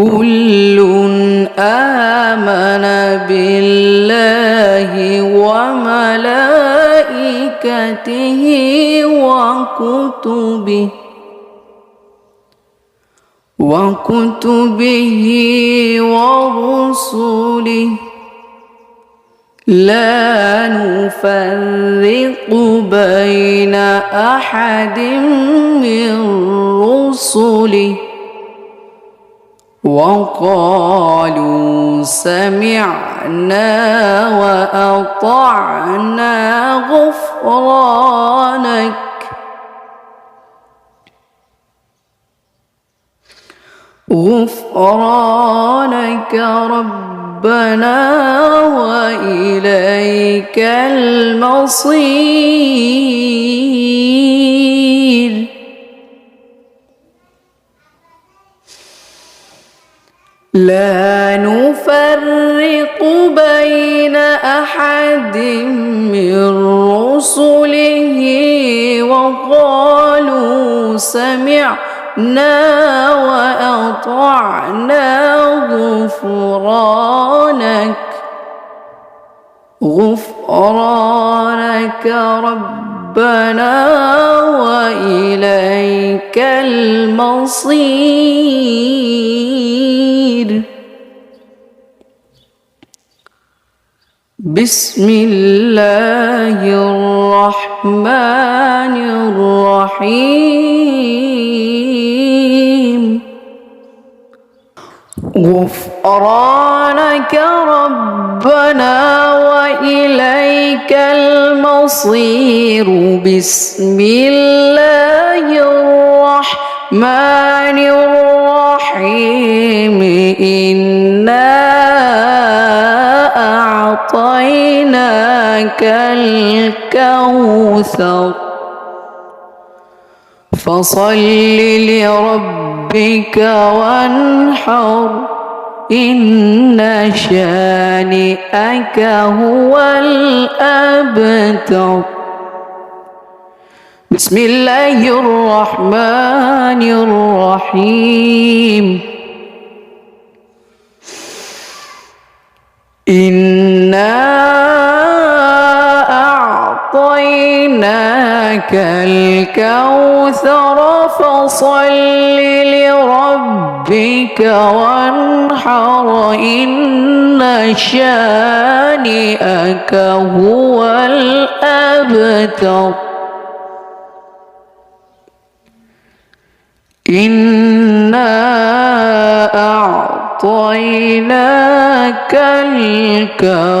كل آمن بالله وملائكته وكتبه وكتبه ورسله. لا نفرق بين أحد من رسله. وقالوا سمعنا وأطعنا غفرانك. غفرانك ربنا وإليك المصير. لا نفرق بين أحد من رسله وقالوا سمعنا وأطعنا غفرانك. غفرانك ربنا وإليك المصير. بسم الله الرحمن الرحيم. غفرانك ربنا وإليك المصير. بسم الله الرحمن الرحيم. إنا أعطيناك الكوثر. فصل لربك وانحر. إن شانئك هو الأبتر. بسم الله الرحمن الرحيم. إنا أعطيناك الكوثر فصل لربك وانحر إن شانئك هو الأبتر. إنا أعطيناك الكوثر.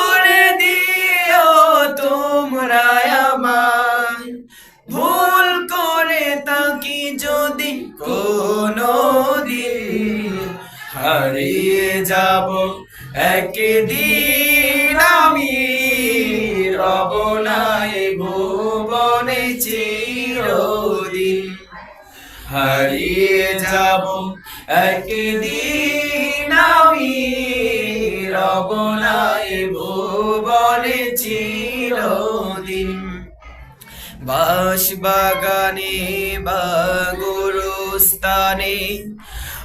হারিয়ে যাব। একদিন আমি রব নাই ভুবনে চিরদিন। হারিয়ে যাব। একদিন আমি রব নাই ভুবনে চিরদিন। বাস বাগানে বা গুরুস্থানে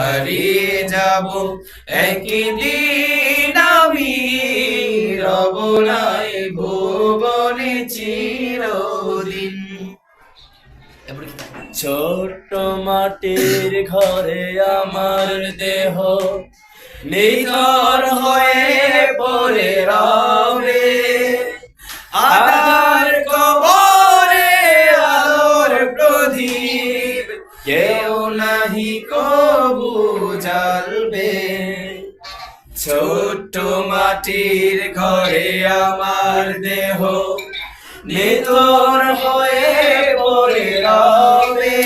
হারিয়ে যাব। একদিন আমি রব নাই ভুবনে চিরদিন। ছোট্ট মাটির ঘরে আমার দেহ নিথর হয়ে পড়ে রবে ছোট্ট মাটির ঘরে আমার দেহ নিতর হয়ে পড়ে রবে।